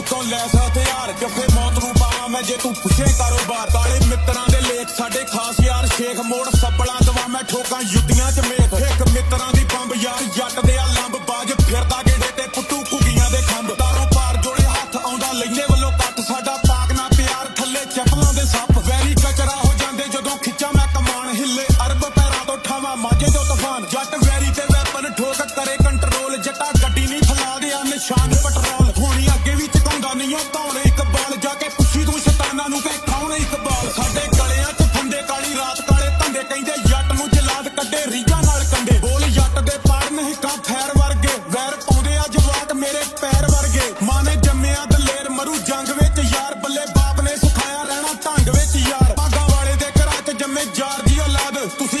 ਉੱਤੋਂ ਲੈਸ ਹਥਿਆਰ ਜੱਫੇ ਮੌਤ ਨੂੰ ਪਾਵਾਂ ਮੈਂ ਜੇ ਤੂੰ ਪੁੱਛੇ ਕਾਰੋਬਾਰ। ਕਾਲੇ ਮਿੱਤਰਾਂ ਦੇ ਲੇਖ ਸਾਡੇ ਖਾਸ ਯਾਰ ਸ਼ੇਖ ਮੋੜ ਸੱਬਲਾਂ ਦਵਾ ਮੈਂ ਠੋਕਾਂ ਯੁੱਤੀਆਂ ਚ ਮੇਖ। ਇੱਕ ਮਿੱਤਰਾਂ ਦੀ ਬੰਬ ਯਾਰ ਜੱਟ ਦੇ ਆ ਲੰਬ ਬਾਜ, ਫਿਰਦਾ ਗੇੜੇ ਤੇ ਪੁੱਟੂ ਕੁਗੀਆਂ ਦੇ ਖੰਭ। ਤਾਰੋਂ ਪਾਰ ਜੋੜੇ ਹੱਥ ਆਉਂਦਾ ਲੈਨੇ ਵੱਲੋਂ ਕੱਟ ਸਾਡਾ ਪਾਕ ਨਾ ਪਿਆਰ ਥੱਲੇ ਚੱਪਲਾਂ ਦੇ ਸੱਪ, ਵੈਰੀ ਕਚਰਾ ਹੋ ਜਾਂਦੇ ਜਦੋਂ ਖਿੱਚਾ ਮੈਂ ਕਮਾਨ ਹਿੱਲੇ ਅਰਬ ਪੈਰਾਂ ਤੋਂ ਠਾਵਾਂ, ਮਾਝੇ ਤੋਂ ਤੂਫਾਨ। ਜੱਟ ਵੈਰੀ ਤੇ ਵੈਪਨ ਠੋਕ ਕਰੇ ਕੰਟਰੋਲ ਜੱਟਾ ਗੱਡੀ ਨਹੀਂ ਫਲਾਦੇ ਆ ਨਿਸ਼ਾਨ। ਇੱਕ ਬਾਲ ਜਾ ਕੇ ਪੁੱਛੀ ਤੂੰ ਸ਼ੈਤਾਨਾਂ ਨੂੰ ਕਹਿ ਖਾਉਣੇ ਇੱਕ ਬਾਲ? ਸਾਡੇ ਗਲਿਆਂ 'ਚ ਫੰਦੇ ਕਾਲੀ ਰਾਤ ਕਾਲੇ ਧੰਦੇ ਕਹਿੰਦੇ ਜੱਟ ਨੂੰ ਜਲਾਦ ਕੱਢੇ ਰੀਗਾ ਨਾਲ ਕੰਡੇ। ਬੋਲ ਜੱਟ ਦੇ ਪੜਨ ਹਿੱਕਾਂ ਖੈਰ ਵਰਗੇ। ਵੈਰ ਪਾਉਂਦੇ ਆ ਜਵਾਕ ਮੇਰੇ ਪੈਰ ਵਰਗੇ। ਮਾਂ ਨੇ ਜੰਮਿਆ ਦਲੇਰ ਮਰੂ ਜੰਗ ਵਿੱਚ ਯਾਰ। ਬੱਲੇ ਬਾਪ ਨੇ ਸੁਖਾਇਆ ਰਹਿਣਾ ਢੰਗ ਵਿੱਚ ਯਾਰ। ਬਾਗਾ ਵਾਲੇ ਦੇ ਘਰਾਂ 'ਚ ਜੰਮੇ ਯਾਰ ਦੀ ਔਲਾਦ। ਤੁਸੀਂ